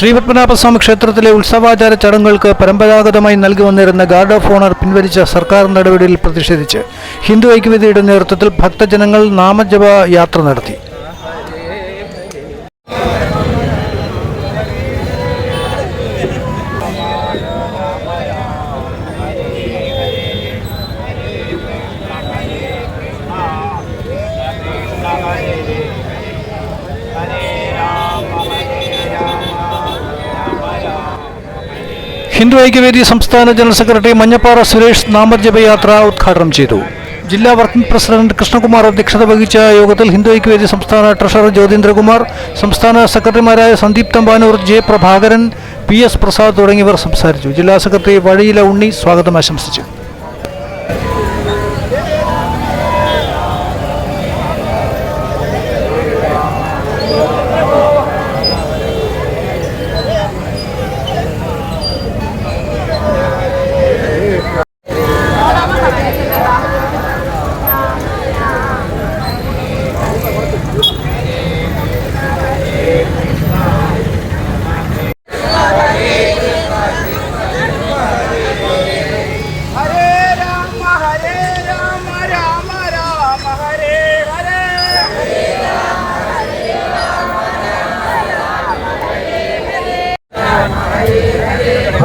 ശ്രീപത്മനാഭസ്വാമി ക്ഷേത്രത്തിലെ ഉത്സവാചാര ചടങ്ങുകൾക്ക് പരമ്പരാഗതമായി നൽകി വന്നിരുന്ന ഗാർഡ് ഓഫ് ഓണർ പിൻവലിച്ച സർക്കാർ നടപടിയിൽ പ്രതിഷേധിച്ച് ഹിന്ദു ഐക്യവേദിയുടെ നേതൃത്വത്തിൽ ഭക്തജനങ്ങൾ നാമജപ യാത്ര നടത്തി. ഹിന്ദു ഐക്യവേദി സംസ്ഥാന ജനറൽ സെക്രട്ടറി മഞ്ഞപ്പാറ സുരേഷ് നാമജപയാത്ര ഉദ്ഘാടനം ചെയ്തു. ജില്ലാ വർക്കിംഗ് പ്രസിഡന്റ് കൃഷ്ണകുമാർ അധ്യക്ഷത വഹിച്ച യോഗത്തിൽ ഹിന്ദു ഐക്യവേദി സംസ്ഥാന ട്രഷറർ ജ്യോതീന്ദ്രകുമാർ സംസ്ഥാന സെക്രട്ടറിമാരായ Sandeep Thampanoor J Prabhakaran P S Prasad തുടങ്ങിയവർ സംസാരിച്ചു. ജില്ലാ സെക്രട്ടറി വഴിയില ഉണ്ണി സ്വാഗതം ആശംസിച്ചു.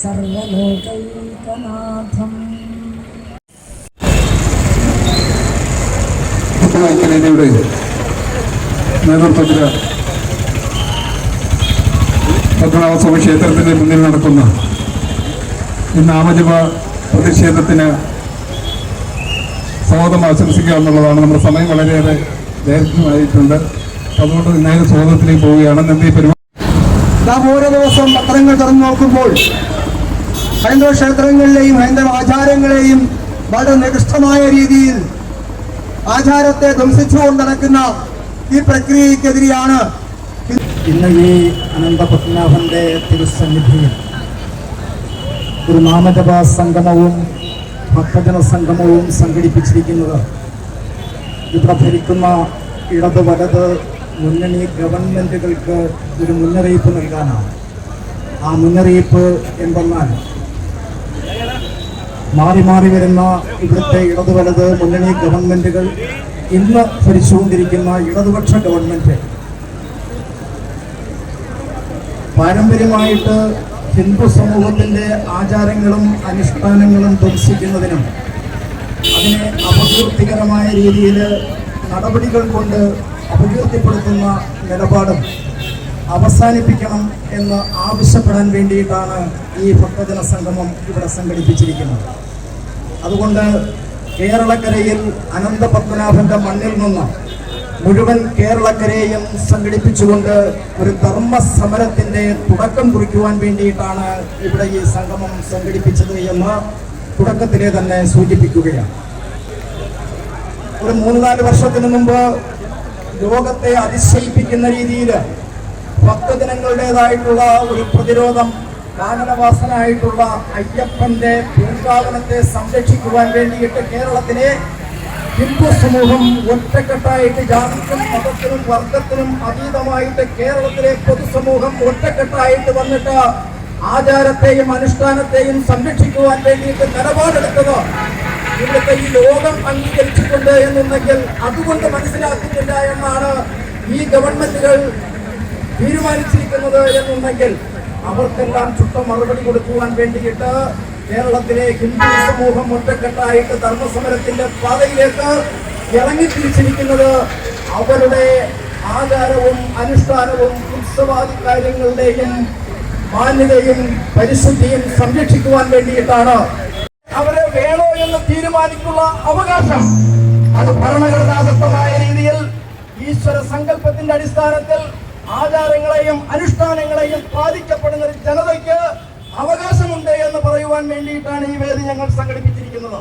സർവലോകൈകനാഥം. നേതൃത്വത്തിൽ പത്മനാഭസ്വാമി ക്ഷേത്രത്തിന്റെ മുന്നിൽ നടക്കുന്ന ഈ നാമജപ പ്രതിഷേധത്തിന് സ്വാഗതം ആശംസിക്കുക എന്നുള്ളതാണ്. നമ്മുടെ സമയം വളരെയേറെ ദൈർഘ്യമായിട്ടുണ്ട്. അതുകൊണ്ട് നേരെ സ്വാഗതത്തിലേക്ക് പോവുകയാണ്. നന്ദി ഈ പരിപാടി നാം ഓരോ ദിവസം പത്രങ്ങൾ തുറന്നു നോക്കുമ്പോൾ ഹൈന്ദവ ക്ഷേത്രങ്ങളിലെയും ഹൈന്ദവ ആചാരങ്ങളെയും വളരെ നികൃഷ്ടമായ രീതിയിൽ ആചാരത്തെ ധ്വംസിച്ചുകൊണ്ട് നടക്കുന്ന ഈ പ്രക്രിയക്കെതിരെയാണ് ഇന്ന് ഈ അനന്തപത്മനാഭന്റെ തിരുസന്നിധിയിൽ ഒരു നാമജപ സംഗമവും ഭക്തജന സംഗമവും സംഘടിപ്പിച്ചിരിക്കുന്നത്. ഇവിടെ ഭരിക്കുന്ന ഇടത് വലത് മുന്നണി ഗവൺമെന്റുകൾക്ക് ഒരു മുന്നറിയിപ്പ് നൽകാനാണ്. ആ മുന്നറിയിപ്പ് എന്തെന്നാൽ മാറി മാറി വരുന്ന ഇവിടുത്തെ ഇടത് വലത് മുന്നണി ഗവൺമെന്റുകൾ ഇന്ന് ഭരിച്ചുകൊണ്ടിരിക്കുന്ന ഇടതുപക്ഷ ഗവൺമെന്റ് പാരമ്പര്യമായിട്ട് ഹിന്ദു സമൂഹത്തിന്റെ ആചാരങ്ങളും അനുഷ്ഠാനങ്ങളും ധ്വംസിക്കുന്നതിനും അതിനെ അപകീർത്തികരമായ രീതിയിൽ നടപടികൾ കൊണ്ട് അപകീർത്തിപ്പെടുത്തുന്ന നിലപാടും അവസാനിപ്പിക്കണം എന്ന് ആവശ്യപ്പെടാൻ വേണ്ടിയിട്ടാണ് ഈ ഭക്തജന സംഗമം ഇവിടെ സംഘടിപ്പിച്ചിരിക്കുന്നത്. അതുകൊണ്ട് കേരളക്കരയിൽ അനന്തപത്മനാഭന്റെ മണ്ണിൽ നിന്ന് മുഴുവൻ കേരളക്കരയെയും സംഘടിപ്പിച്ചുകൊണ്ട് ഒരു ധർമ്മ സമരത്തിന്റെ തുടക്കം കുറിക്കുവാൻ വേണ്ടിയിട്ടാണ് ഇവിടെ ഈ സംഗമം സംഘടിപ്പിച്ചത് എന്ന് തുടക്കത്തിലെ തന്നെ സൂചിപ്പിക്കുകയാണ്. ഒരു മൂന്ന് നാല് വർഷത്തിന് മുമ്പ് ലോകത്തെ അതിശയിപ്പിക്കുന്ന രീതിയിൽ ഭക്തജനങ്ങളുടേതായിട്ടുള്ള ഒരു പ്രതിരോധം കാനനവാസനായിട്ടുള്ള അയ്യപ്പന്റെ തീർത്ഥാടനത്തെ സംരക്ഷിക്കുവാൻ വേണ്ടിയിട്ട് കേരളത്തിലെ ഹിന്ദു സമൂഹം ഒറ്റക്കെട്ടായിട്ട് ജാതിക്കും മതത്തിനും വർഗത്തിനും അതീതമായിട്ട് കേരളത്തിലെ പൊതുസമൂഹം ഒറ്റക്കെട്ടായിട്ട് വന്നിട്ട് ആചാരത്തെയും അനുഷ്ഠാനത്തെയും സംരക്ഷിക്കുവാൻ വേണ്ടിയിട്ട് നിലപാടെടുത്തത് ഇവിടുത്തെ ഈ ലോകം അംഗീകരിച്ചിട്ടുണ്ട് എന്നുണ്ടെങ്കിൽ അതുകൊണ്ട് മനസ്സിലാക്കുന്നില്ല എന്നാണ് ഈ ഗവൺമെന്റുകൾ തീരുമാനിച്ചിരിക്കുന്നത് എന്നുണ്ടെങ്കിൽ അവർക്കെല്ലാം ചുട്ട മറുപടി കൊടുക്കുവാൻ വേണ്ടിയിട്ട് കേരളത്തിലെ ഹിന്ദു സമൂഹം ഒറ്റക്കെട്ടായിട്ട് ധർമ്മസമരത്തിന്റെ പാതയിലേക്ക് ഇറങ്ങിത്തിരിച്ചിരിക്കുന്നത് അവരുടെ ആചാരവും അനുഷ്ഠാനവും ഉത്സവാദി കാര്യങ്ങളുടെയും മാന്യതയും പരിശുദ്ധിയും സംരക്ഷിക്കുവാൻ വേണ്ടിയിട്ടാണ് അവരെ വേണോ എന്ന് തീരുമാനിക്കുള്ള അവകാശം. അത് ഭരണഘടനാദത്തമായ രീതിയിൽ ഈശ്വര സങ്കല്പത്തിന്റെ അടിസ്ഥാനത്തിൽ ആചാരങ്ങളെയും അനുഷ്ഠാനങ്ങളെയും ബാധിക്കപ്പെടുന്ന ഒരു ജനതയ്ക്ക് അവകാശമുണ്ട് എന്ന് പറയുവാൻ വേണ്ടിയിട്ടാണ് ഈ വേദി ഞങ്ങൾ സംഘടിപ്പിച്ചിരിക്കുന്നത്.